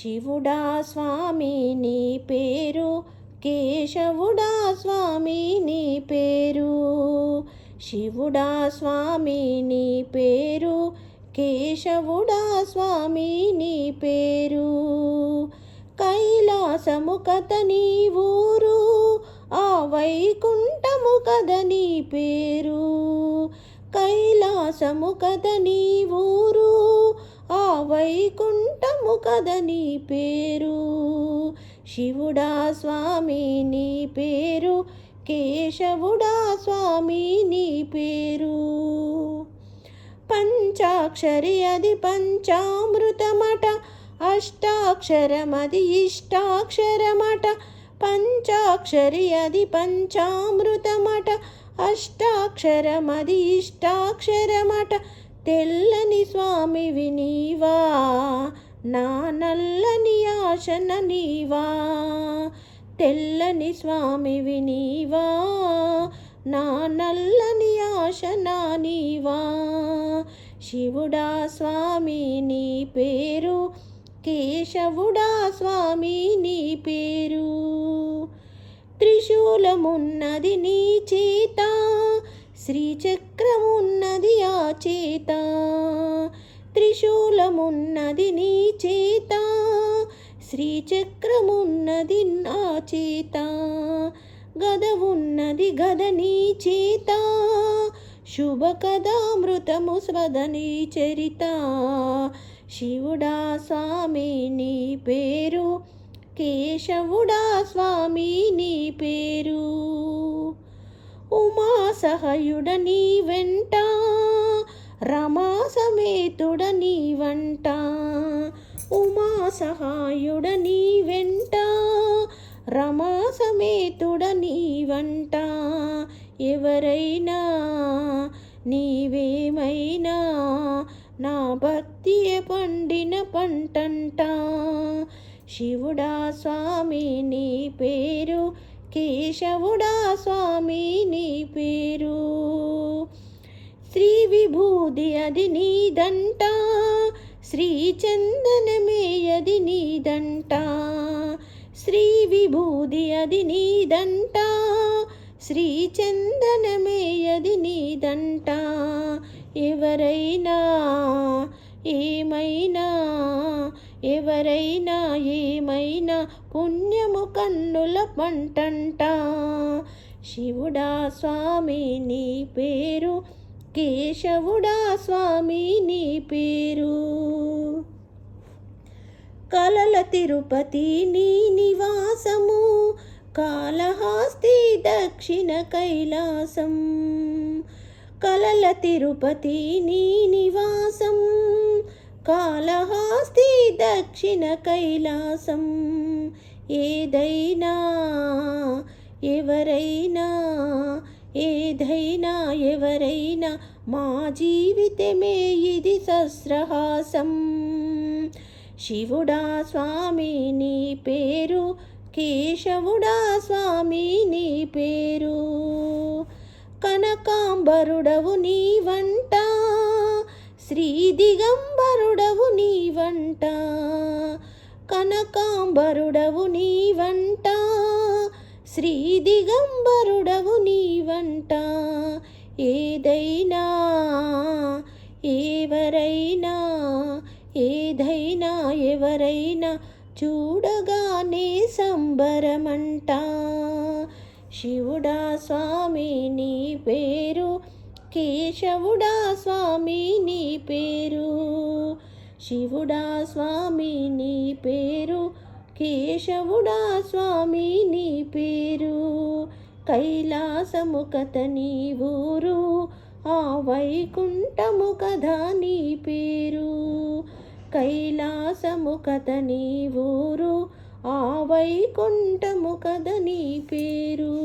శివుడా స్వామి నీ పేరు కేశవుడా స్వామి నీ పేరు. శివుడా స్వామి నీ పేరు కేశవుడా స్వామి నీ పేరు. కైలాసము కథ నీ ఊరు ఆ వైకుంఠము కథ నీ పేరు. కైలాసము కథ నీ ఊరు ఆ వైకుంఠము కథ నీ పేరు. శివుడా స్వామి నీ పేరు. కేశవుడా స్వామి నీ పేరు. పంచాక్షరి అది పంచామృతమట అష్టాక్షరమది ఇష్టాక్షరమట. పంచాక్షరి అది పంచామృతమట అష్టాక్షరమది ఇష్టాక్షరమట. తెల్లని స్వామి వినీవా నా నల్లని ఆశన నీవా. తెల్లని స్వామి వినీవా నా నల్లని ఆశన నీవా. శివుడా స్వామి నీ పేరు కేశవుడా స్వామి నీ పేరు. త్రిశూలమున్నది నీ చేత శ్రీచక్రమున్నది ఆ చేత. త్రిశూలమున్నది నీ చేత. శ్రీచక్రమున్నది నా చేత. గద ఉన్నది గద నీ చేత. శుభ కథామృతము స్వదని చరిత. శివుడా స్వామి నీ పేరు. కేశవుడా స్వామి నీ పేరు. ఉమా సహయుడ నీ వెంట రమా సమేతుడ నీ వంట. ఉమా సహాయుడ నీ వెంట రమా సమేతుడ నీ వంట. ఎవరైనా నీవేమైనా నా భక్తి పండిన పంటంట. శివుడా స్వామి నీ పేరు కేశవుడా స్వామి నీ పేరు. శ్రీ విభూది అది నీదంట శ్రీ చందనమేయది నీదంట శ్రీ విభూది అది నీదంట శ్రీ చందనమేయది నీదంట ఎవరైనా ఏమైనా ఎవరైనా ఏమైనా పుణ్యము కన్నుల పంటంట. శివుడా స్వామి నీ పేరు కేశవుడా స్వామి నీ పేరు. కలల తిరుపతి నీ నివాసము కాళహాస్తి దక్షిణ కైలాసం. కలల తిరుపతి నీ నివాసం కాళహస్తి దక్షిణ కైలాసం. ఏదైనా ఎవరైనా ఏదైనా ఎవరైనా మా జీవితమే ఇది సస్రహాసం శివుడా స్వామి నీ పేరు కేశవుడా స్వామి నీ పేరు. కనకాంబరుడవు నీ వంట శ్రీ నీ వంట కనకాంబరుడవు నీ వంట శ్రీ దిగంబరుడవు నీ వంట. ఏదైనా ఎవరైనా ఏదైనా ఎవరైనా చూడగానే సంబరమంట. శివుడా స్వామి నీ పేరు కేశవుడా స్వామి నీ పేరు. శివుడా స్వామి నీ పేరు కేశవుడా స్వామి నీ పేరు. కైలాసము కథ నీ ఊరు ఆ వైకుంఠము కథ నీ పేరు. కైలాసము కథ నీ ఊరు ఆ వైకుంఠము కథ నీ పేరు.